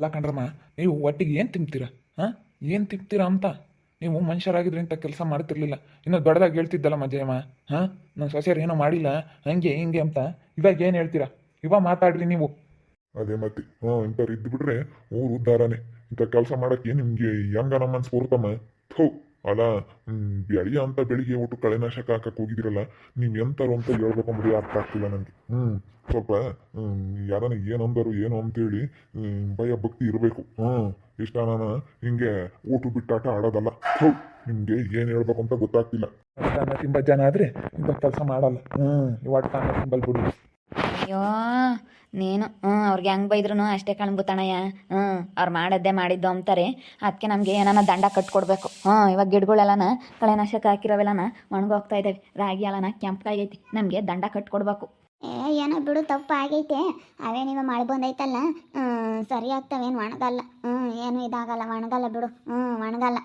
ಅಲ್ಲ ಕಣ್ರಮ್ಮ, ನೀವು ಒಟ್ಟಿಗೆ ಏನು ತಿಂತೀರಾ? ಹಾಂ? ಏನು ತಿಂತೀರಾ ಅಂತ? ನೀವು ಮನುಷ್ಯರಾಗಿದ್ರೆ ಅಂತ ಕೆಲಸ ಮಾಡ್ತಿರ್ಲಿಲ್ಲ. ಇನ್ನು ದೊಡ್ಡದಾಗಿ ಹೇಳ್ತಿದ್ದಲ್ಲ ಮಜಯಮ್ಮ ಹಾಂ? ನನ್ನ ಸೊಸೆಯರು ಏನೋ ಮಾಡಿಲ್ಲ, ಹಂಗೆ ಹಿಂಗೆ ಅಂತ. ಇವಾಗ ಏನು ಹೇಳ್ತೀರಾ? ಇವಾಗ ಮಾತಾಡ್ರಿ ನೀವು. ಅದೇ ಮತ್ತೆ ಹ್ಞೂ ಇಂಥವ್ರು ಇದ್ದು ಬಿಟ್ರೆ ಊರು ಉದ್ಧಾರನೇ. ಇಂಥ ಕೆಲಸ ಮಾಡಕ್ಕೆ ನಿಮಗೆ ಹೆಂಗ ನಮ್ಮ ಪೂರ್ತಮ್ಮ ಥೋ. ಅಲ್ಲ ಹ್ಮ್, ಬೆಳಿಗ್ಗೆ ಅಂತ ಬೆಳಿಗ್ಗೆ ಒಟ್ಟು ಕಳೆನಾಶಕ ಹಾಕಕ್ಕೆ ಹೋಗಿದಿರಲ್ಲ ನೀವು ಎಂತಾರು ಅಂತ ಹೇಳ್ಬೇಕಂಬುದು ಅರ್ಥ ಆಗ್ತಿಲ್ಲ ನನಗೆ ಹ್ಞೂ ಸ್ವಲ್ಪ ಹ್ಮ್, ಯಾರನ್ನ ಏನು ಅಂದರು ಏನು ಅಂತೇಳಿ ಹ್ಮ್, ಭಯ ಭಕ್ತಿ ಇರಬೇಕು. ಹ್ಞೂ ಇಷ್ಟ ನಾನು ಹಿಂಗೆ ಊಟ ಬಿಟ್ಟಾಟ ಆಡೋದಲ್ಲ. ಹೌದು ನಿಮಗೆ ಏನು ಹೇಳ್ಬೇಕು ಅಂತ ಗೊತ್ತಾಗ್ತಿಲ್ಲ. ಒಟ್ಟಾನ ತಿಂಬ ಜನ ಆದರೆ ಇಂಥ ಕೆಲಸ ಮಾಡಲ್ಲ. ಹ್ಞೂ ಒಟ್ಟಾನ ತಿಂಬಲ್ ಬಿಡು. ಅಯ್ಯೋ ನೀನು ಹ್ಞೂ ಅವ್ರಿಗೆ ಹೆಂಗೆ ಬೈದ್ರು ಅಷ್ಟೇ ಕಣ್ಬುತ್ತಣಯ್ಯ ಹ್ಞೂ ಅವ್ರು ಮಾಡದ್ದೇ ಮಾಡಿದ್ದು ಅಂತಾರೆ. ಅದಕ್ಕೆ ನಮಗೆ ಏನಾನ ದಂಡ ಕಟ್ಕೊಡ್ಬೇಕು. ಹ್ಞೂ ಇವಾಗ ಗಿಡಗಳೆಲ್ಲನ ಕಳೆನಾಶಕ ಹಾಕಿರೋವೆಲ್ಲನ ಒಣಗೋಗ್ತಾ ಇದ್ದಾವೆ ರಾಗಿ ಎಲ್ಲನ ಕೆಂಪ್ಕಾಗೈತಿ ನಮಗೆ ದಂಡ ಕಟ್ಕೊಡ್ಬೇಕು. ಏ, ಏನೋ ಬಿಡು, ತಪ್ಪು ಆಗೈತೆ. ಅವೇನಿವ ಮಳೆ ಬಂದೈತಲ್ಲ? ಸರಿ ಆಗ್ತವೇನು ಒಣಗಲ್ಲ. ಹ್ಞೂ ಏನು ಇದಾಗಲ್ಲ. ಒಣಗಲ್ಲ ಬಿಡು. ಹ್ಞೂ ಒಣಗಲ್ಲ.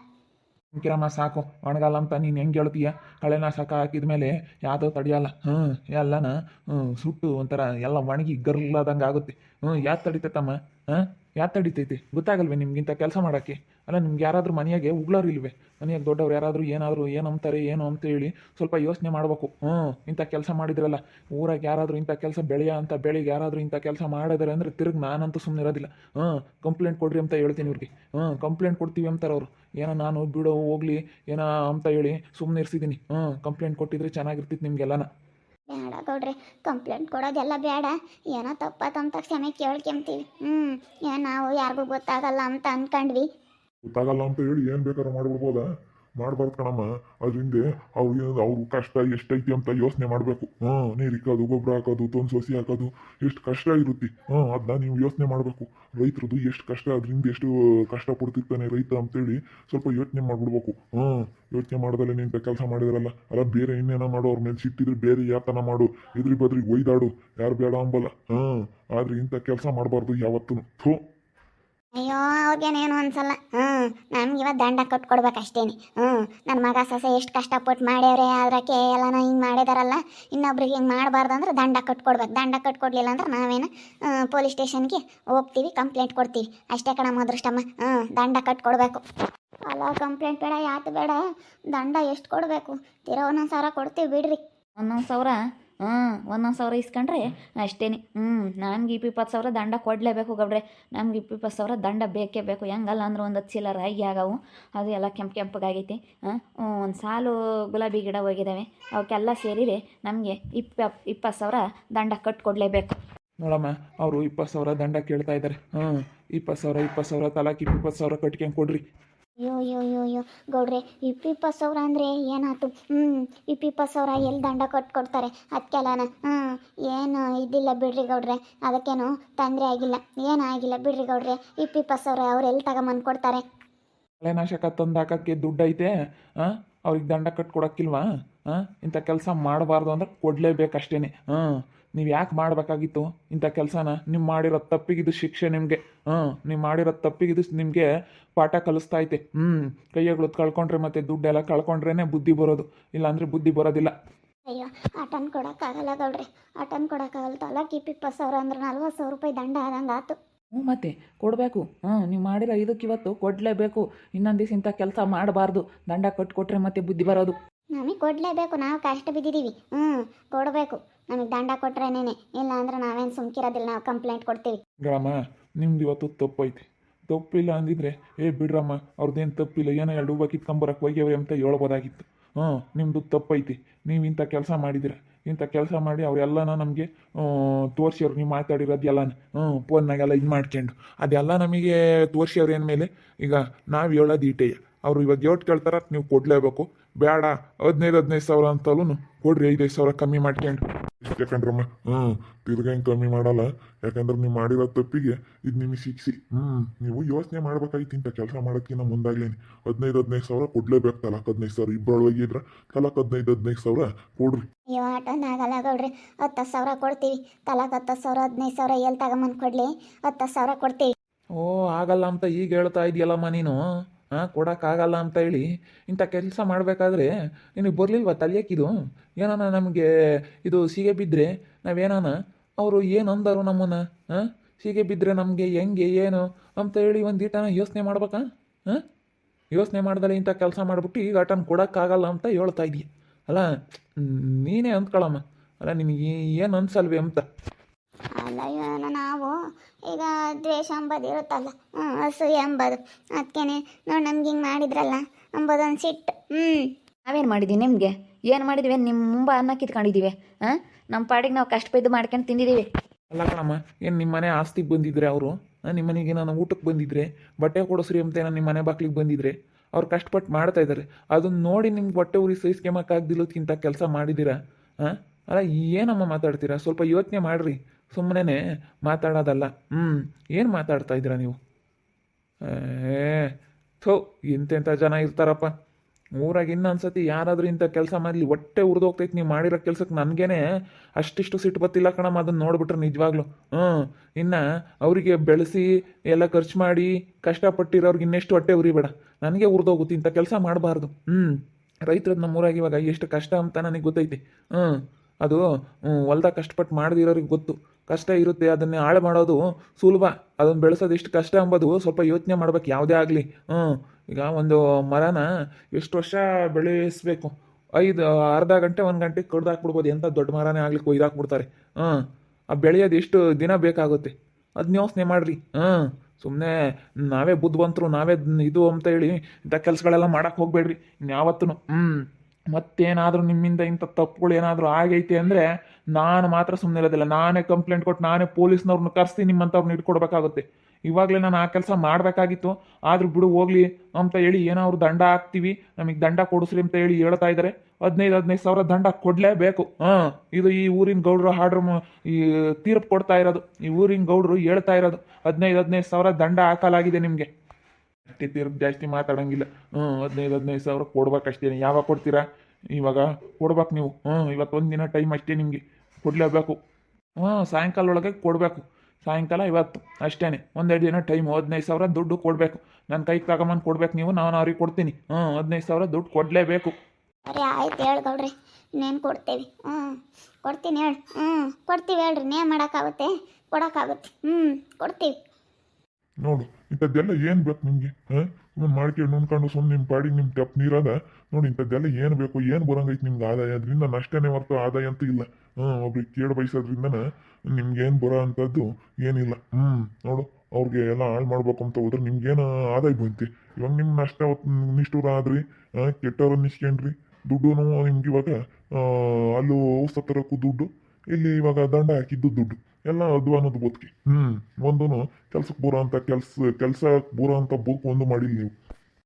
ಕಿರಮ್ಮ ಸಾಕು. ಒಣಗಲ್ಲ ಅಂತ ನೀನು ಹೆಂಗೆ ಹೇಳ್ತೀಯ ಕಳೆನಾಶಕ ಹಾಕಿದ ಮೇಲೆ ಯಾವುದೋ ತಡೆಯಲ್ಲ. ಹ್ಞೂ ಎಲ್ಲನ ಹ್ಞೂ ಸುಟ್ಟು ಒಂಥರ ಎಲ್ಲ ಒಣಗಿ ಗರ್ಲಾದಂಗೆ ಆಗುತ್ತೆ. ಹ್ಞೂ ಯಾಕೆ ತಡಿತೈತಮ್ಮ ಹಾಂ ಯಾಕೆ ತಡಿತೈತಿ? ಗೊತ್ತಾಗಲ್ವೇ ನಿಮ್ಗಿಂತ ಕೆಲಸ ಮಾಡೋಕ್ಕೆ? ಅಲ್ಲ, ನಿಮ್ಗೆ ಯಾರಾದರೂ ಮನೆಯಾಗೆ ಉಗ್ಳೋರು ಇಲ್ವೇ? ಮನೆಯಾಗ ದೊಡ್ಡವ್ರು ಯಾರಾದರೂ ಏನಾದರೂ ಏನು ಅಂತಾರೆ ಏನು ಅಂತ ಹೇಳಿ ಸ್ವಲ್ಪ ಯೋಚನೆ ಮಾಡಬೇಕು. ಹ್ಞೂ ಇಂಥ ಕೆಲಸ ಮಾಡಿದ್ರಲ್ಲ. ಊರಾಗ ಯಾರಾದರೂ ಇಂಥ ಕೆಲಸ ಬೆಳೆಯ ಅಂತ ಬೆಳಿಗ್ಗೆ ಯಾರಾದರೂ ಇಂಥ ಕೆಲಸ ಮಾಡಿದ್ರೆ ಅಂದರೆ ತಿರುಗಿ ನಾನಂತೂ ಸುಮ್ಮನೆ ಇರೋದಿಲ್ಲ ಹ್ಞೂ ಕಂಪ್ಲೇಂಟ್ ಕೊಡ್ರಿ ಅಂತ ಹೇಳ್ತೀನಿ ಇವ್ರಿಗೆ. ಹ್ಞೂ ಕಂಪ್ಲೇಂಟ್ ಕೊಡ್ತೀವಿ ಅಂತಾರೆ ಅವರು. ಏನೋ ನಾನು ಬಿಡು ಹೋಗ್ಲಿ ಏನೋ ಅಂತ ಹೇಳಿ ಸುಮ್ಮನೆ ಇರ್ಸಿದ್ದೀನಿ. ಹ್ಞೂ ಕಂಪ್ಲೇಂಟ್ ಕೊಟ್ಟಿದ್ರೆ ಚೆನ್ನಾಗಿರ್ತಿತ್ತು ನಿಮಗೆಲ್ಲನ. ಬೇಡ ಗೌಡ್ರೆ ಕಂಪ್ಲೇಂಟ್ ಕೊಡೋದೆಲ್ಲ ಬೇಡ. ಏನೋ ತಪ್ಪಾತಂತ ಕ್ಷಮೆ ಕೇಳ್ಕೊಂತೀವಿ. ಹ್ಞೂ ಏನು ನಾವು ಯಾರಿಗೂ ಗೊತ್ತಾಗಲ್ಲ ಅಂತ ಅನ್ಕೊಂಡ್ವಿ. ಗೊತ್ತಾಗಲ್ಲ ಅಂತ ಹೇಳಿ ಏನು ಬೇಕಾದ್ರೂ ಮಾಡ್ಬಿಡ್ಬೋದಾ? ಮಾಡ್ಬಾರ್ದು ಕಣಮ್ಮ. ಅದ್ರಿಂದ ಅವ್ರು ಏನು ಅವ್ರ ಕಷ್ಟ ಎಷ್ಟೈತಿ ಅಂತ ಯೋಚನೆ ಮಾಡಬೇಕು. ಹಾಂ ನೀರಿಕ್ಕೋದು ಗೊಬ್ಬರ ಹಾಕೋದು, ತೊಂದು ಸೊಸಿ ಹಾಕೋದು, ಎಷ್ಟು ಕಷ್ಟ ಇರುತ್ತೆ. ಹ್ಞೂ ಅದನ್ನ ನೀವು ಯೋಚನೆ ಮಾಡಬೇಕು. ರೈತರದು ಎಷ್ಟು ಕಷ್ಟ ಅದರಿಂದ ಎಷ್ಟು ಕಷ್ಟ ಪಡ್ತಿರ್ತಾನೆ ರೈತ ಅಂತೇಳಿ ಸ್ವಲ್ಪ ಯೋಚನೆ ಮಾಡ್ಬಿಡ್ಬೇಕು. ಹಾಂ, ಯೋಚನೆ ಮಾಡ್ದಲ್ಲೇ ನಿಂತ ಕೆಲಸ ಮಾಡಿದ್ರಲ್ಲ. ಅಲ್ಲ, ಬೇರೆ ಇನ್ನೇನ ಮಾಡು, ಅವ್ರ ಮೇಲೆ ಸಿಟ್ಟಿದ್ರೆ ಬೇರೆ ಯಾತನ ಮಾಡು. ಇದ್ರಿ ಬದ್ರಿಗೆ ಒಯ್ದಾಡು. ಯಾರು ಬೇಡ ಅಂಬಲ್ಲ. ಹಾಂ, ಆದ್ರೆ ಇಂಥ ಕೆಲಸ ಮಾಡಬಾರ್ದು ಯಾವತ್ತೂ ಥೂ. ಅಯ್ಯೋ ಅವ್ರಿಗೇನೇನು ಅನ್ಸಲ್ಲ. ಹ್ಞೂ ನಮ್ಗೆ ಇವತ್ತು ದಂಡ ಕೊಟ್ಕೊಡ್ಬೇಕು ಅಷ್ಟೇನೆ ಹ್ಞೂ ನನ್ನ ಮಗ ಸೊಸೆ ಎಷ್ಟು ಕಷ್ಟಪಟ್ಟು ಮಾಡ್ಯವ್ರೆ ಅದಕ್ಕೆ ಎಲ್ಲನ ಹಿಂಗೆ ಮಾಡಿದಾರಲ್ಲ, ಇನ್ನೊಬ್ರಿಗೆ ಹಿಂಗೆ ಮಾಡಬಾರ್ದು ಅಂದ್ರೆ ದಂಡ ಕಟ್ಕೊಡ್ಬೇಕು ದಂಡ ಕಟ್ಕೊಡ್ಲಿಲ್ಲ ಅಂದ್ರೆ ನಾವೇನು ಪೊಲೀಸ್ ಸ್ಟೇಷನ್ಗೆ ಹೋಗ್ತೀವಿ, ಕಂಪ್ಲೇಂಟ್ ಕೊಡ್ತೀವಿ. ಅಷ್ಟೇ ಕಣಮ್ಮ, ಅದೃಷ್ಟಮ್ಮ. ಹ್ಞೂ ದಂಡ ಕಟ್ಕೊಡ್ಬೇಕು ಅಲ್ಲ, ಕಂಪ್ಲೇಂಟ್ ಬೇಡ, ಯಾತು ಬೇಡ. ದಂಡ ಎಷ್ಟು ಕೊಡಬೇಕು? ತಿರೋ ಒಂದೊಂದು ಸಾವಿರ ಕೊಡ್ತೀವಿ ಬಿಡ್ರಿ. ಒಂದೊಂದು ಸಾವಿರ ಹ್ಞೂ ಒಂದೊಂದು ಸಾವಿರ ಇಸ್ಕೊಂಡ್ರೆ ಅಷ್ಟೇನೆ ಹ್ಞೂ ನನಗೆ ಇಪ್ಪ ಇಪ್ಪತ್ತು ಸಾವಿರ ದಂಡ ಕೊಡಲೇಬೇಕು ಗಬ್ರೆ ನಮ್ಗೆ ಇಪ್ಪ ಇಪ್ಪತ್ತು ಸಾವಿರ ದಂಡ ಬೇಕೇ ಬೇಕು. ಹೆಂಗಲ್ಲ ಅಂದ್ರೆ ಒಂದು ಹತ್ತು ಚೀಲ ರಾಗಿ ಆಗವು. ಅದು ಎಲ್ಲ ಕೆಂಪು ಕೆಂಪಗಾಗೈತಿ. ಹಾಂ ಒಂದು ಸಾಲು ಗುಲಾಬಿ ಗಿಡ ಹೋಗಿದ್ದಾವೆ ಅವಕ್ಕೆಲ್ಲ ಸೇರಿರಿ ನಮಗೆ ಇಪ್ಪ, ಇಪ್ಪತ್ತು ಸಾವಿರ ದಂಡ ಕಟ್ಕೊಡ್ಲೇಬೇಕು. ನೋಡಮ್ಮ, ಅವರು ಇಪ್ಪತ್ತು ಸಾವಿರ ದಂಡ ಕೇಳ್ತಾ ಇದ್ದಾರೆ ಹ್ಞೂ ಇಪ್ಪತ್ತು ಸಾವಿರ ಇಪ್ಪತ್ತು ಸಾವಿರ, ತಲಾಕಿ ಇಪ್ಪತ್ತು ಸಾವಿರ ಕಟ್ಕೊಂಡು ಕೊಡ್ರಿ. ಅಯ್ಯೋ ಅಯ್ಯೋ ಅಯ್ಯೋ ಅಯ್ಯೋ. ಗೌಡ್ರೆ ಇಪ್ಪ ಇಪ್ಪತ್ತು ಸಾವಿರ ಅಂದರೆ ಏನಾಯ್ತು ಹ್ಞೂ ಇಪ್ಪ ಇಪ್ಪತ್ತು ಸಾವಿರ ಎಲ್ಲಿ ದಂಡ ಕೊಟ್ಟು ಕೊಡ್ತಾರೆ ಅದಕ್ಕೆಲ್ಲನ ಹ್ಞೂ ಏನು ಇದಿಲ್ಲ ಬಿಡ್ರಿ ಗೌಡ್ರೆ. ಅದಕ್ಕೇನು ತೊಂದರೆ ಆಗಿಲ್ಲ. ಏನಾಗಿಲ್ಲ ಬಿಡ್ರಿ ಗೌಡ್ರೆ. ಇಪ್ಪ ಇಪ್ಪತ್ತು ಸಾವಿರ ಅವ್ರು ಎಲ್ಲಿ ತಗೊಂಬಂದು ಕೊಡ್ತಾರೆ? ಕಳೆನಾಶಕ ತಂದು ಹಾಕಕ್ಕೆ ದುಡ್ಡು ಐತೆ ಹಾಂ ಅವ್ರಿಗೆ ದಂಡ ಕಟ್ಕೊಡಕ್ಕಿಲ್ವಾ? ಹಾಂ ಇಂಥ ಕೆಲಸ ಮಾಡಬಾರ್ದು ಅಂದ್ರೆ ಕೊಡಲೇಬೇಕಷ್ಟೇ ಹ್ಞೂ ನೀವು ಯಾಕೆ ಮಾಡಬೇಕಾಗಿತ್ತು ಇಂಥ ಕೆಲಸನ? ನೀವು ಮಾಡಿರೋ ತಪ್ಪಿಗೆ ಇದು ಶಿಕ್ಷೆ ನಿಮಗೆ. ಹ್ಞೂ ನೀವು ಮಾಡಿರೋ ತಪ್ಪಿಗಿದು ನಿಮಗೆ ಪಾಠ ಕಲಿಸ್ತಾ ಐತೆ. ಹ್ಞೂ ಕೈಯಾಗಳು ಕಳ್ಕೊಂಡ್ರೆ ಮತ್ತೆ ದುಡ್ಡೆಲ್ಲ ಕಳ್ಕೊಂಡ್ರೇ ಬುದ್ಧಿ ಬರೋದು. ಇಲ್ಲಾಂದ್ರೆ ಬುದ್ಧಿ ಬರೋದಿಲ್ಲ. ಅಯ್ಯೋ ಆಟನ್ ಕೊಡೋಕ್ಕಾಗಲ್ಲ ಗೌಡ್ರೆ. ಆಟನ್ ಕೊಡೋಕ್ಕಾಗಲ್ಲ. ಕಿಪ್ಪ ಇಪ್ಪತ್ತು ಸಾವಿರ ಅಂದ್ರೆ ನಲ್ವತ್ತು ಸಾವಿರ ರೂಪಾಯಿ ದಂಡ ಆದಂಗೆ ಆತು. ಹ್ಞೂ ಮತ್ತೆ ಕೊಡಬೇಕು. ಹಾಂ ನೀವು ಮಾಡಿರೋ ಇದಕ್ಕೆ ಇವತ್ತು ಕೊಡಲೇಬೇಕು. ಇನ್ನೊಂದು ದಿವಸ ಇಂಥ ಕೆಲಸ ಮಾಡಬಾರ್ದು. ದಂಡ ಕಟ್ಕೊಟ್ರೆ ಮತ್ತೆ ಬುದ್ಧಿ ಬರೋದು. ನಮಗೆ ಕೊಡಲೇಬೇಕು. ನಾವು ಕಷ್ಟ ಬಿದ್ದಿದ್ದೀವಿ ಹ್ಞೂ ಕೊಡಬೇಕು. ನಮಗೆ ದಂಡ ಕೊಟ್ರೇನೇನೆ ಇಲ್ಲ ಅಂದ್ರೆ ನಾವೇನು ಸುಮ್ಕಿರೋದಿಲ್ಲ, ನಾವು ಕಂಪ್ಲೇಂಟ್ ಕೊಡ್ತೀವಿ. ರಾಮ, ನಿಮ್ದು ಇವತ್ತು ತಪ್ಪೈತಿ ತಪ್ಪಿಲ್ಲ ಅಂದಿದ್ರೆ, ಏ ಬಿಡ್ರಮ್ಮ ಅವ್ರದ್ದೇನು ತಪ್ಪಿಲ್ಲ, ಏನೋ ಎರಡು ರೂಪಾಯಿ ಕಿತ್ಕೊಂಬರಕ್ಕೆ ಹೋಗ್ಯವ್ರಿ ಅಂತ ಹೇಳ್ಬೋದಾಗಿತ್ತು. ಹಾಂ ನಿಮ್ಮದು ತಪ್ಪೈತಿ ನೀವು ಇಂಥ ಕೆಲಸ ಮಾಡಿದಿರ ಇಂಥ ಕೆಲಸ ಮಾಡಿ ಅವರೆಲ್ಲನ ನಮಗೆ ತೋರಿಸ್ಯವ್ರು, ನೀವು ಮಾತಾಡಿರೋದು ಎಲ್ಲನ ಹ್ಞೂ, ಫೋನ್ನಾಗೆಲ್ಲ ಇದು ಮಾಡ್ಕೊಂಡು. ಅದೆಲ್ಲ ನಮಗೆ ತೋರಿಸ್ಯವ್ರು ಮೇಲೆ? ಈಗ ನಾವು ಹೇಳೋದು ಈಟೆಯ. ಅವರು ಇವಾಗ ಯೋಟ್ ಕೇಳ್ತಾರ, ನೀವು ಕೊಡಲೇಬೇಕು. ಬೇಡ, ಹದಿನೈದು ಹದಿನೈದು ಸಾವಿರ ಅಂತಲೂ ಕೊಡ್ರಿ, ಐದೈದು ಸಾವಿರ ಕಮ್ಮಿ ಮಾಡ್ಕೊಂಡು. ಯಾಕಂದ್ರಮ್ಮ ಹ್ಮ್ ತಿರ್ಗ ಹೆಂಗ್ ಕಮ್ಮಿ ಮಾಡಲ್ಲ. ಯಾಕಂದ್ರೆ ನೀವು ಮಾಡಿರೋ ತಪ್ಪಿಗೆ ಇದು ನಿಮಗೆ ಶಿಕ್ಷಿ. ಹ್ಮ್. ನೀವು ಯೋಚನೆ ಮಾಡ್ಬೇಕಾಗಿತ್ತು ಇಂಥ ಕೆಲಸ ಮಾಡೋಕ್ಕಿಂತ ಮುಂದಾಗ್ಲೇನೆ. ಹದಿನೈದು ಹದಿನೈದು ಸಾವಿರ ಕೊಡ್ಲೇಬೇಕು ತಲಾಕ್ ಹದಿನೈದು ಸಾವಿರ ಇಬ್ಬರೊಳಗೆ ಇದ್ರೆ ತಲಕ್ ಹದಿನೈದು ಹದಿನೈದು ಸಾವಿರ ಕೊಡ್ರಿ. ಅಯ್ಯೋ ಆಟ ಆಗಲ್ಲ ಗೌಡ್ರಿ. ಹತ್ತು ಸಾವಿರ ಕೊಡ್ತೀವಿ. ತಲಾಕ್ ಹತ್ತು ಸಾವಿರ ಹದಿನೈದು ಸಾವಿರ ಎಲ್ಲಿ ತಗೊಂಬಂದು ಕೊಡ್ಲಿ? ಹತ್ತು ಸಾವಿರ ಕೊಡ್ತೀವಿ. ಓ ಆಗಲ್ಲ ಅಂತ ಈಗ ಹೇಳ್ತಾ ಇದೆಯಲ್ಲಮ್ಮ ನೀನು. ಹಾಂ ಕೊಡೋಕ್ಕಾಗಲ್ಲ ಅಂತ ಹೇಳಿ ಇಂಥ ಕೆಲಸ ಮಾಡಬೇಕಾದ್ರೆ ನಿನಗೆ ಬರಲಿಲ್ವ ತಲೆಯಕ್ಕಿದು ಏನಾನ ನಮಗೆ ಇದು ಸೀಗೆ ಬಿದ್ದರೆ ನಾವೇನಾನ ಅವರು ಏನು ಅಂದರು ನಮ್ಮನ್ನು? ಹಾಂ ಸೀಗೆ ಬಿದ್ದರೆ ನಮಗೆ ಹೆಂಗೆ, ಏನು ಅಂತ ಹೇಳಿ ಒಂದು ಈಟನ ಯೋಚನೆ ಮಾಡ್ಬೇಕಾ? ಹಾಂ ಯೋಚನೆ ಮಾಡ್ದಲೆ ಇಂಥ ಕೆಲಸ ಮಾಡಿಬಿಟ್ಟು ಈಗ ಆಟನ ಕೊಡೋಕ್ಕಾಗಲ್ಲ ಅಂತ ಹೇಳ್ತಾ ಇದೀಯ ಅಲ್ಲ, ನೀನೇ ಅಂದ್ಕೊಳ್ಳಮ್ಮ ಅಲ್ಲ, ನಿನಗೆ ಏನು ಅನ್ಸಲ್ವೇ ಅಂತ? ಅಲ್ಲ ನಾವು ಈಗ ದ್ವೇಷ ಅಂಬೋದು ಇರುತ್ತಲ್ಲ? ಹ್ಞೂ ಅಸೂಯೆ ಅಂಬೋದು ಅದಕ್ಕೇನೆ ನೋಡಿ ನಮ್ಗೆ ಹಿಂಗೆ ಮಾಡಿದ್ರಲ್ಲ? ಅಂಬೋದೊಂದು ಸಿಟ್ಟು. ಹ್ಞೂ ನಾವೇನು ಮಾಡಿದ್ದೀವಿ ನಿಮಗೆ? ಏನು ಮಾಡಿದ್ವಿ? ನಿಮ್ಮ ಮುಂಬ ಅನ್ನ ಕಿತ್ಕೊಂಡಿದ್ದೀವಿ ಹಾಂ? ನಮ್ಮ ಪಾಡಿಗೆ ನಾವು ಕಷ್ಟ ಬಿದ್ದು ಮಾಡ್ಕೊಂಡು ತಿಂದಿದ್ದೀವಿ ಅಲ್ಲ ಕಣಮ್ಮ ಏನು ನಿಮ್ಮ ಮನೆ ಆಸ್ತಿಗೆ ಬಂದಿದ್ರೆ ಅವರು? ನಿಮ್ಮ ಮನೆಗೆ ನಾನು ಊಟಕ್ಕೆ ಬಂದಿದ್ರೆ? ಬಟ್ಟೆ ಕೊಡಿಸ್ರಿ ಅಂತ ಏನೋ ನಿಮ್ಮ ಮನೆ ಬಾಗ್ಲಿಗೆ ಬಂದಿದ್ರೆ? ಅವ್ರು ಕಷ್ಟಪಟ್ಟು ಮಾಡ್ತಾ ಇದ್ದಾರೆ ಅದನ್ನ ನೋಡಿ ನಿಮ್ಗೆ ಬಟ್ಟೆ ಉರಿ ಸಹಿಸ್ಕೊಂಬಕ್ಕಾಗ್ದಿಲ್ಲೋದ್ಕಿಂತ ಕೆಲಸ ಮಾಡಿದ್ದೀರಾ ಹಾಂ? ಅಲ್ಲ ಏನಮ್ಮ ಮಾತಾಡ್ತೀರಾ? ಸ್ವಲ್ಪ ಯೋಚನೆ ಮಾಡ್ರಿ. ಸುಮ್ಮನೆ ಮಾತಾಡೋದಲ್ಲ. ಹ್ಞೂ ಏನು ಮಾತಾಡ್ತಾ ಇದ್ದೀರಾ ನೀವು? ಏ, ಥೋ ಎಂತೆಂಥ ಜನ ಇರ್ತಾರಪ್ಪ. ಊರಾಗ ಇನ್ನೊಂದ್ಸತಿ ಯಾರಾದ್ರೂ ಇಂಥ ಕೆಲಸ ಮಾಡಲಿ, ಹೊಟ್ಟೆ ಉರಿದೋಗ್ತೈತೆ ನೀವು ಮಾಡಿರೋ ಕೆಲ್ಸಕ್ಕೆ ನನಗೇನೆ ಅಷ್ಟಿಷ್ಟು ಸಿಟ್ಟು ಬತ್ತಿಲ್ಲ ಕಣಮ್ಮ ಅದನ್ನ ನೋಡ್ಬಿಟ್ರೆ ನಿಜವಾಗ್ಲು. ಹ್ಞೂ ಇನ್ನು ಅವರಿಗೆ ಬೆಳೆಸಿ ಎಲ್ಲ ಖರ್ಚು ಮಾಡಿ ಕಷ್ಟಪಟ್ಟಿರೋರ್ಗೆ ಇನ್ನೆಷ್ಟು ಹೊಟ್ಟೆ ಉರಿಬೇಡ. ನನಗೆ ಉರಿದೋಗುತ್ತೆ ಇಂಥ ಕೆಲಸ ಮಾಡಬಾರ್ದು. ಹ್ಞೂ ರೈತರದ್ದು ನಮ್ಮ ಊರಾಗ ಇವಾಗ ಎಷ್ಟು ಕಷ್ಟ ಅಂತ ನನಗೆ ಗೊತ್ತೈತಿ. ಹ್ಞೂ ಅದು ಹೊಲ್ದಾಗ ಕಷ್ಟಪಟ್ಟು ಮಾಡದಿರೋರಿಗೆ ಗೊತ್ತು. ಕಷ್ಟ ಇರುತ್ತೆ, ಅದನ್ನೇ ಹಾಳು ಮಾಡೋದು ಸುಲಭ. ಅದನ್ನು ಬೆಳೆಸೋದು ಎಷ್ಟು ಕಷ್ಟ ಅಂಬೋದು ಸ್ವಲ್ಪ ಯೋಚನೆ ಮಾಡ್ಬೇಕು, ಯಾವುದೇ ಆಗಲಿ. ಹ್ಞೂ ಈಗ ಒಂದು ಮರನ ಎಷ್ಟು ವರ್ಷ ಬೆಳೆಸಬೇಕು? ಐದು, ಅರ್ಧ ಗಂಟೆ, ಒಂದು ಗಂಟೆಗೆ ಕಡ್ದು ಹಾಕ್ಬಿಡ್ಬೋದು. ಎಂಥ ದೊಡ್ಡ ಮರನೇ ಆಗಲಿ, ಕೊಯ್ದು ಹಾಕ್ಬಿಡ್ತಾರೆ. ಹಾಂ ಆ ಬೆಳೆಯೋದು ಎಷ್ಟು ದಿನ ಬೇಕಾಗುತ್ತೆ. ಅದನ್ನ ಯೋಚನೆ ಮಾಡಿರಿ. ಹಾಂ ಸುಮ್ಮನೆ ನಾವೇ ಬುದ್ಧಿವಂತರು, ನಾವೇ ಇದು ಅಂತ ಹೇಳಿ ಇಂಥ ಕೆಲಸಗಳೆಲ್ಲ ಮಾಡೋಕ್ಕೆ ಹೋಗಬೇಡ್ರಿ. ಯಾವತ್ತೂ ಹ್ಞೂ ಮತ್ತೇನಾದರೂ ನಿಮ್ಮಿಂದ ಇಂಥ ತಪ್ಪುಗಳು ಏನಾದರೂ ಆಗೈತೆ ಅಂದರೆ ನಾನು ಮಾತ್ರ ಸುಮ್ಮನೆ ಇರೋದಿಲ್ಲ. ನಾನೇ ಕಂಪ್ಲೇಂಟ್ ಕೊಟ್ಟು ನಾನೇ ಪೊಲೀಸ್ನವ್ರನ್ನ ಕರೆಸಿ ನಿಮ್ಮಂಥವ್ರನ್ನ ಇಟ್ಕೊಡ್ಬೇಕಾಗುತ್ತೆ ಇವಾಗಲೇ ನಾನು ಆ ಕೆಲಸ ಮಾಡಬೇಕಾಗಿತ್ತು. ಆದರೂ ಬಿಡು, ಹೋಗ್ಲಿ ಅಂತ ಹೇಳಿ ಏನೋ ಅವ್ರು ದಂಡ ಹಾಕ್ತೀವಿ. ನಮಗೆ ದಂಡ ಕೊಡಿಸ್ರಿ ಅಂತ ಹೇಳಿ ಹೇಳ್ತಾ ಇದ್ದಾರೆ ಹದಿನೈದು ಹದಿನೈದು ಸಾವಿರ ದಂಡ ಕೊಡಲೇಬೇಕು. ಹಾಂ, ಇದು ಈ ಊರಿನ ಗೌಡ್ರು ಹಾಡ್ರು ಈ ತೀರ್ಪು ಕೊಡ್ತಾ ಇರೋದು. ಈ ಊರಿನ ಗೌಡ್ರು ಹೇಳ್ತಾ ಇರೋದು. ಹದಿನೈದು ಹದಿನೈದು ಸಾವಿರ ದಂಡ ಹಾಕಲಾಗಿದೆ ನಿಮಗೆ. ತೀರ್ಪು ಜಾಸ್ತಿ ಮಾತಾಡಂಗಿಲ್ಲ. ಹ್ಞೂ ಹದಿನೈದು ಹದಿನೈದು ಸಾವಿರ ಕೊಡ್ಬೇಕಷ್ಟೇ ಯಾವಾಗ ಕೊಡ್ತೀರಾ? ಇವಾಗ ಕೊಡ್ಬೇಕು ನೀವು. ಹ್ಞೂ ಇವತ್ತು ಒಂದು ದಿನ ಟೈಮ್ ಅಷ್ಟೇ ನಿಮಗೆ. ಕೊಡಲೇಬೇಕು. ಹ್ಞೂ ಸಾಯಂಕಾಲ ಒಳಗೆ ಕೊಡಬೇಕು. ಸಾಯಂಕಾಲ ಇವತ್ತು ಅಷ್ಟೇ ಒಂದೆರಡು ದಿನ ಟೈಮ್ ಹದಿನೈದು ಸಾವಿರ ದುಡ್ಡು ಕೊಡಬೇಕು. ನನ್ನ ಕೈಗೆ ತಗೊಂಬಂದು ಕೊಡ್ಬೇಕು ನೀವು, ನಾನು ಅವ್ರಿಗೆ ಕೊಡ್ತೀನಿ. ಹ್ಞೂ ಹದಿನೈದು ಸಾವಿರ ದುಡ್ಡು ಕೊಡಲೇಬೇಕು. ಅರೆ ಆಯ್ತು ಹೇಳಿ ಗೌಡ್ರಿ. ಇನ್ನೇನು ಕೊಡ್ತೇವೆ? ಹ್ಞೂ ಕೊಡ್ತೀನಿ ಹೇಳಿ. ಹ್ಞೂ ಕೊಡ್ತೀವಿ ಹೇಳ್ರಿ. ಇನ್ನೇನು ಮಾಡೋಕ್ಕಾಗುತ್ತೆ? ಕೊಡೋಕ್ಕಾಗುತ್ತೆ. ಹ್ಞೂ ಕೊಡ್ತೀವಿ. ನೋಡು, ಇಂಥದ್ದೆಲ್ಲ ಏನು ಬೇಕು ನಿಮಗೆ ಹಾಂ? ಮಾಡ್ಕೊಂಡು ನುಣ್ಕೊಂಡು ಸುಮ್ಮನೆ ನಿಮ್ಮ ಪಾಡಿಗೆ ನಿಮ್ಮ ಟಪ್ ನೀರದ, ನೋಡಿ, ಇಂಥದ್ದೆಲ್ಲ ಏನು ಬೇಕು, ಏನು ಬರೋಂಗೈತೆ ನಿಮ್ಗೆ ಆದಾಯ? ಅದರಿಂದ ನಷ್ಟನೇ ಹೊರತು ಆದಾಯ ಅಂತೂ ಇಲ್ಲ. ಹ್ಞೂ ಒಬ್ರಿಗೆ ಕೇಳು ನಿಮ್ಗೆ ನಿಮ್ಗೇನು ಬರೋ ಅಂಥದ್ದು ಏನಿಲ್ಲ. ಹ್ಞೂ ನೋಡು, ಅವ್ರಿಗೆ ಎಲ್ಲ ಹಾಳು ಮಾಡ್ಬೇಕು ಅಂತ ಹೋದ್ರೆ ನಿಮ್ಗೇನು ಆದಾಯ ಬಂತಿ. ಇವಾಗ ನಿಮ್ಮ ನಷ್ಟ ನಿಷ್ಠೂರ ಆದ್ರಿ ಕೆಟ್ಟವ್ರನ್ನ ನಿಸ್ಕೊಂಡ್ರಿ. ದುಡ್ಡು ನಿಮ್ಗೆ ಇವಾಗ ಅಲ್ಲೂ ಔಷಧ ತರೋಕ್ಕೂ ದುಡ್ಡು, ಇಲ್ಲಿ ಇವಾಗ ದಂಡ ಹಾಕಿದ್ದು ದುಡ್ಡು. ಎಲ್ಲ ಅಧ್ವಾನದ ಬದುಕಿ ಹ್ಮ್. ಒಂದು ಕೆಲ್ಸಕ್ಕೆ ಬರೋ ಅಂತ ಕೆಲ್ಸ ಕೆಲ್ಸ ಬರೋ ಅಂತ ಬದುಕು ಒಂದು ಮಾಡಿಲ್ಲ ನೀವು.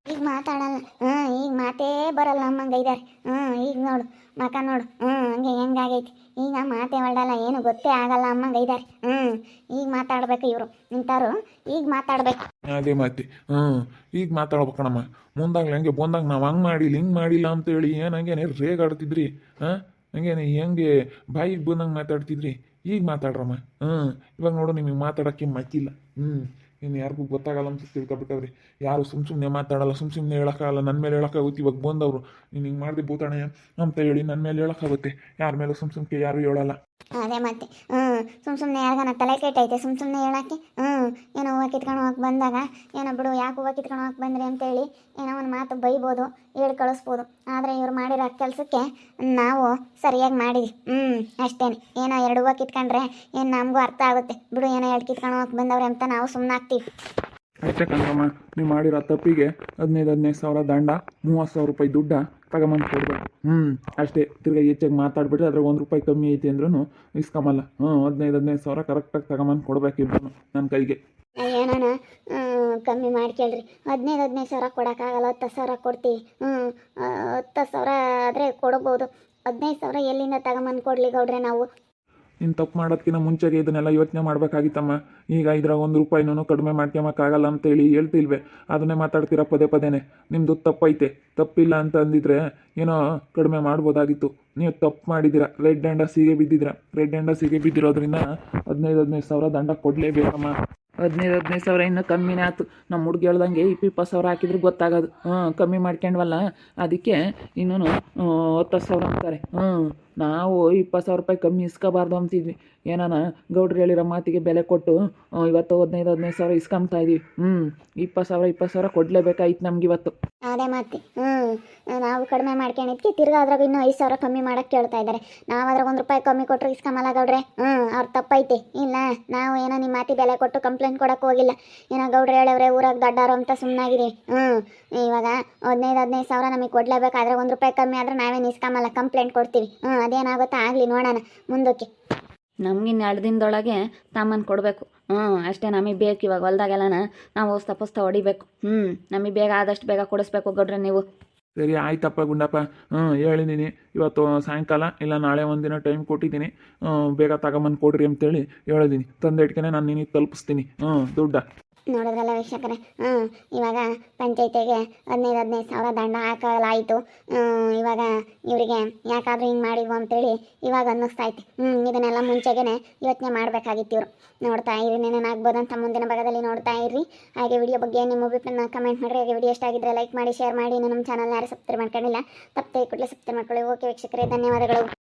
ಈಗ ಮಾತಾಡಲ್ಲ. ಹ್ಮ್ ಈಗ ಮಾತೇ ಬರಲ್ಲ ನಮ್ಮಂಗ ಇದಾರೆ ಹ್ಞೂ ಈಗ ನೋಡು ಮಕ ನೋಡು. ಹ್ಞೂ ಹಂಗೆ ಹೆಂಗಾಗೈತಿ. ಈಗ ಮಾತೇ ಹೊರಡಲ್ಲ ಏನು ಗೊತ್ತೇ ಆಗಲ್ಲ ಅಮ್ಮಂಗ ಇದಾರೆ ಹ್ಮ್ ಈಗ ಮಾತಾಡ್ಬೇಕು ಇವರು ನಿಂತಾರು ಈಗ ಮಾತಾಡ್ಬೇಕು. ಅದೇ ಮಾತಿ ಹ್ಮ್ ಈಗ ಮಾತಾಡ್ಬೇಕಣಮ್ಮ ಮುಂದಾಗ್ಲಿ ಹಂಗೆ ಬಂದಾಗ ನಾವು ಹಂಗೆ ಮಾಡಿಲ್ಲ ಹಿಂಗೆ ಮಾಡಿಲ್ಲ ಅಂತೇಳಿ ಏನು ಹಂಗೇನೆ ರೇಗಾಡ್ತಿದ್ರಿ ಹಾಂ? ಹಂಗೇನೆ ಹೆಂಗೆ ಬಾಯಿಗೆ ಬಂದಂಗೆ ಮಾತಾಡ್ತಿದ್ರಿ? ಈಗ ಮಾತಾಡ್ರಮ್ಮ ಹ್ಞೂ ಇವಾಗ ನೋಡು ನಿಮಗೆ ಮಾತಾಡೋಕ್ಕೆ ಮಕ್ಕಿಲ್ಲ ಹ್ಞೂ ಇನ್ನು ಯಾರಿಗೂ ಗೊತ್ತಾಗಲ್ಲ ಅಂತ ತಿಳ್ಕೊಬಿಟ್ಟವ್ರಿ ಯಾರು ಸುಮ್ಮ ಸುಮ್ಮನೆ ಮಾತಾಡಲ್ಲ ಸುಮ್ಮ ಸುಮ್ಮನೆ ಹೇಳೋಕ್ಕಾಗಲ್ಲ ನನ್ನ ಮೇಲೆ ಹೇಳೋಕ್ಕಾಗುತ್ತೆ ಇವಾಗ ಬಂದವರು. ನೀನು ಹಿಂಗೆ ಮಾಡಿದೆ ಭೂತಾಣಯ್ಯ ಅಂತ ಹೇಳಿ ನನ್ನ ಮೇಲೆ ಹೇಳೋಕ್ಕಾಗುತ್ತೆ. ಯಾರ ಮೇಲೂ ಸುಮ್ಮ ಸುಮ್ಮನೆ ಯಾರು ಹೇಳಲ್ಲ. ಅದೇ ಮತ್ತೆ ಹ್ಞೂ ಸುಮ್ ಸುಮ್ಮನೆ ಯಾರಿಗಾನ ತಲೆ ಕೆಟ್ಟೈತೆ, ಸುಮ್ ಸುಮ್ಮನೆ ಹೇಳಕ್ಕೆ ಹ್ಞೂ ಏನೋ ಹೂವು ಕಿತ್ಕೊಂಡು ಹೋಗಕ್ಕೆ ಬಂದಾಗ, ಏನೋ ಬಿಡು, ಯಾಕೆ ಹೂವು ಕಿತ್ಕೊಂಡು ಹೋಗಕ್ಕೆ ಬಂದ್ರಿ ಅಂತೇಳಿ ಏನೋ ಒಂದು ಮಾತು ಬೈಬೋದು, ಹೇಳಿ ಕಳಿಸ್ಬೋದು. ಆದರೆ ಇವ್ರು ಮಾಡಿರೋ ಕೆಲಸಕ್ಕೆ ನಾವು ಸರಿಯಾಗಿ ಮಾಡಿದ್ವಿ. ಹ್ಞೂ ಅಷ್ಟೇ ಏನೋ ಎರಡು ಹೂವು ಕಿತ್ಕೊಂಡ್ರೆ ಏನು ನಮಗೂ ಅರ್ಥ ಆಗುತ್ತೆ. ಬಿಡು, ಏನೋ ಎರಡು ಕಿತ್ಕೊಂಡು ಹೋಗಕ್ಕೆ ಬಂದವ್ರೆ ಅಂತ ನಾವು ಸುಮ್ಮನೆ ಅಷ್ಟೇ ಕಣ್ರಮ್ಮ ನೀವು ಮಾಡಿರೋ ತಪ್ಪಿಗೆ ಹದಿನೈದು ಹದಿನೈದು ಸಾವಿರ ದಂಡ, ಮೂವತ್ತು ಸಾವಿರ ರೂಪಾಯಿ ದುಡ್ಡ ತಗೊಂಬಂದು ಕೊಡ್ಬೇಕು ಹ್ಞೂ ಅಷ್ಟೇ. ತಿರ್ಗಿ ಹೆಚ್ಚಾಗಿ ಮಾತಾಡ್ಬಿಟ್ರೆ ಅದ್ರಾಗ ಒಂದು ರೂಪಾಯಿ ಕಮ್ಮಿ ಐತಿ ಅಂದ್ರೂ ಇಸ್ಕೊಂಬಲ್ಲ ಹ್ಞೂ ಹದಿನೈದು ಹದಿನೈದು ಸಾವಿರ ಕರೆಕ್ಟಾಗಿ ತಗೊಂಬಂದು ಕೊಡ್ಬೇಕಿದ್ರು ನನ್ನ ಕೈಗೆ. ಏನಾನ? ಕಮ್ಮಿ ಮಾಡ್ಕೇಳ್ರಿ ಹದಿನೈದು ಹದಿನೈದು ಸಾವಿರ ಕೊಡೋಕ್ಕಾಗಲ್ಲ, ಹತ್ತು ಸಾವಿರ ಕೊಡ್ತೀವಿ ಹ್ಞೂ ಹತ್ತು ಸಾವಿರ ಆದರೆ ಕೊಡ್ಬೋದು. ಹದಿನೈದು ಸಾವಿರ ಎಲ್ಲಿಂದ ತಗೊಂಬಂದು ಕೊಡಲಿ ಗೌಡ್ರೆ ನಾವು? ನೀನು ತಪ್ಪು ಮಾಡೋದಕ್ಕಿಂತ ಮುಂಚೆಗೆ ಇದನ್ನೆಲ್ಲ ಯೋಚನೆ ಮಾಡಬೇಕಾಗಿತ್ತಮ್ಮ. ಈಗ ಇದ್ರಾಗ ಒಂದು ರೂಪಾಯಿನೂ ಕಡಿಮೆ ಮಾಡ್ಕೊಂಬಕ್ಕಾಗಲ್ಲ ಅಂತೇಳಿ ಹೇಳ್ತಿಲ್ವೆ. ಅದನ್ನೇ ಮಾತಾಡ್ತೀರ ಪದೇ ಪದೇನೆ. ನಿಮ್ಮದು ತಪ್ಪೈತೆ. ತಪ್ಪಿಲ್ಲ ಅಂತ ಅಂದಿದ್ರೆ ಏನೋ ಕಡಿಮೆ ಮಾಡ್ಬೋದಾಗಿತ್ತು. ನೀವು ತಪ್ಪು ಮಾಡಿದಿರ ರೆಡ್ ಹ್ಯಾಂಡ ಸೀಗೆ ಬಿದ್ದಿದ್ದೀರಾ. ರೆಡ್ ಹ್ಯಾಂಡ ಸೀಗೆ ಬಿದ್ದಿರೋದ್ರಿಂದ ಹದಿನೈದು ಹದಿನೈದು ಸಾವಿರ ದಂಡ ಕೊಡಲೇಬೇಕಮ್ಮ. ಹದಿನೈದು ಹದಿನೈದು ಸಾವಿರ ಇನ್ನೂ ಕಮ್ಮಿನೇ ಆಯ್ತು. ನಮ್ಮ ಹುಡುಗಿ ಹೇಳ್ದಂಗೆ ಇಪ್ಪ ಇಪ್ಪತ್ತು ಸಾವಿರ ಹಾಕಿದ್ರೆ ಗೊತ್ತಾಗೋದು. ಹ್ಞೂ, ಕಮ್ಮಿ ಮಾಡ್ಕೊಂಡ್ವಲ್ಲ? ಅದಕ್ಕೆ ಇನ್ನೂ ಹತ್ತು ಸಾವಿರ ಅಂತಾರೆ. ಹ್ಞೂ, ನಾವು ಇಪ್ಪತ್ತು ಸಾವಿರ ರೂಪಾಯಿ ಕಮ್ಮಿ ಇಸ್ಕೋಬಾರ್ದು ಅಂತಿದ್ವಿ. ಏನಾನ ಗೌಡ್ರು ಹೇಳಿರೋ ಮಾತಿಗೆ ಬೆಲೆ ಕೊಟ್ಟು ಇವತ್ತು ಹದಿನೈದು ಹದಿನೈದು ಸಾವಿರ ಇಸ್ಕೊಂಬ್ತಾ ಇದೀವಿ. ಹ್ಞೂ ಇಪ್ಪತ್ತು ಸಾವಿರ ಇಪ್ಪತ್ತು ಸಾವಿರ ಕೊಡಲೇಬೇಕಾಯ್ತು ನಮ್ಗೆ ಇವತ್ತು ಅದೇ ಮಾತಿ. ಹ್ಞೂ ನಾವು ಕಡಿಮೆ ಮಾಡ್ಕೊಂಡಿದ್ಕೆ ತಿರ್ಗಾ ಅದ್ರಾಗ ಇನ್ನೂ ಐದು ಸಾವಿರ ಕಮ್ಮಿ ಮಾಡಕ್ಕೆ ಕೇಳ್ತಾ ಇದ್ದಾರೆ ನಾವು ಅದ್ರಾಗ ಒಂದು ರೂಪಾಯಿ ಕಮ್ಮಿ ಕೊಟ್ಟರು ಇಸ್ಕಮಲ್ಲ ಗೌಡ್ರೆ. ಹ್ಞೂ ಅವ್ರ ತಪ್ಪೈತೆ. ಇಲ್ಲ, ನಾವು ಏನೋ ನಿಮ್ಮ ಮಾತಿ ಬೆಲೆ ಕೊಟ್ಟು ಕಂಪ್ಲೇಂಟ್ ಕೊಡಕ್ಕೆ ಹೋಗಿಲ್ಲ. ಏನೋ ಗೌಡ್ರು ಹೇಳವ್ರೆ, ಊರಾಗ ದಡ್ಡಾರು ಅಂತ ಸುಮ್ಮನಾಗಿದೆ ಹ್ಞೂ ಇವಾಗ ಹದಿನೈದು ಹದಿನೈದು ಸಾವಿರ ನಮಗೆ ಕೊಡಲೇಬೇಕಾದ್ರೆ ಒಂದು ರೂಪಾಯಿ ಕಮ್ಮಿ ಆದರೆ ನಾವೇನು ಇಸ್ಕಮಲ್ಲ ಕಂಪ್ಲೇಂಟ್ ಕೊಡ್ತೀವಿ. ಹ್ಞೂ ಅದೇನಾಗುತ್ತೋ ಆಗಲಿ ನೋಡೋಣ ಮುಂದಕ್ಕೆ. ನಮ್ಗಿನ್ನು ಎರಡು ದಿನದೊಳಗೆ ತಾಮನ್ ಕೊಡಬೇಕು. ಹ್ಞೂ ಅಷ್ಟೇ ನಮಗೆ ಬೇಕು ಇವಾಗ ಹೊಲ್ದಾಗೆಲ್ಲನ. ನಾವು ಹೊಸ್ತ ಪುಸ್ತ ಹೊಡಿಬೇಕು. ಹ್ಞೂ ನಮಗೆ ಬೇಗ ಆದಷ್ಟು ಬೇಗ ಕೊಡಿಸ್ಬೇಕು ಗೌಡ್ರೆ ನೀವು. ಸರಿ, ಆಯ್ತಪ್ಪ ಗುಂಡಪ್ಪ. ಹ್ಞೂ ಹೇಳಿದ್ದೀನಿ ಇವತ್ತು ಸಾಯಂಕಾಲ, ಇಲ್ಲ ನಾಳೆ ಒಂದಿನ ಟೈಮ್ ಕೊಟ್ಟಿದ್ದೀನಿ. ಬೇಗ ತಗೊಂಬಂದು ಕೊಡ್ರಿ ಅಂತೇಳಿ ಹೇಳಿದ್ದೀನಿ ತಂದೆ ಇಟ್ಕೊಂಡೆ ನಾನು ನಿನಗೆ ತಲುಪಿಸ್ತೀನಿ. ಹ್ಞೂ ದುಡ್ಡ. ನೋಡಿದ್ರಲ್ಲ ವೀಕ್ಷಕರೇ. ಹ್ಞೂ ಇವಾಗ ಪಂಚಾಯತಿಗೆ ಹದಿನೈದು ಹದಿನೈದು ಸಾವಿರ ದಂಡ ಹಾಕಲಾಯಿತು. ಇವಾಗ ಇವರಿಗೆ ಯಾಕಾದರೂ ಹಿಂಗೆ ಮಾಡಿದ್ವು ಅಂತೇಳಿ ಇವಾಗ ಅನ್ನಿಸ್ತೈತೆ ಹ್ಞೂ ಇದನ್ನೆಲ್ಲ ಮುಂಚೆಗೆ ಯೋಚನೆ ಮಾಡಬೇಕಾಗಿತ್ತು ಇವರು. ನೋಡ್ತಾ ಇರಿ ಅಂತ ಮುಂದಿನ ಭಾಗದಲ್ಲಿ ನೋಡ್ತಾ ಇರ್ರಿ ಹಾಗೆ ವಿಡಿಯೋ ಬಗ್ಗೆ ನಿಮ್ಮ ಅಭಿಪ್ರಾಯನ ಕಮೆಂಟ್ ಮಾಡಿರಿ. ಹಾಗೆ ವಿಡಿಯೋ ಇಷ್ಟ ಆಗಿದ್ರೆ ಲೈಕ್ ಮಾಡಿ ಶೇರ್ ಮಾಡಿ. ಇನ್ನು ನಮ್ಮ ಚಾನಲ್ ಯಾರು ಸಬ್ಸ್ಕ್ರೈಬ್ ಮಾಡ್ಕೊಂಡಿಲ್ಲ, ತಪ್ಪದೆ ಕೂಡಲೇ ಸಬ್ಸ್ಕ್ರೈಬ್ ಮಾಡ್ಕೊಳ್ಳಿ. ಓಕೆ ವೀಕ್ಷಕರೇ, ಧನ್ಯವಾದಗಳು.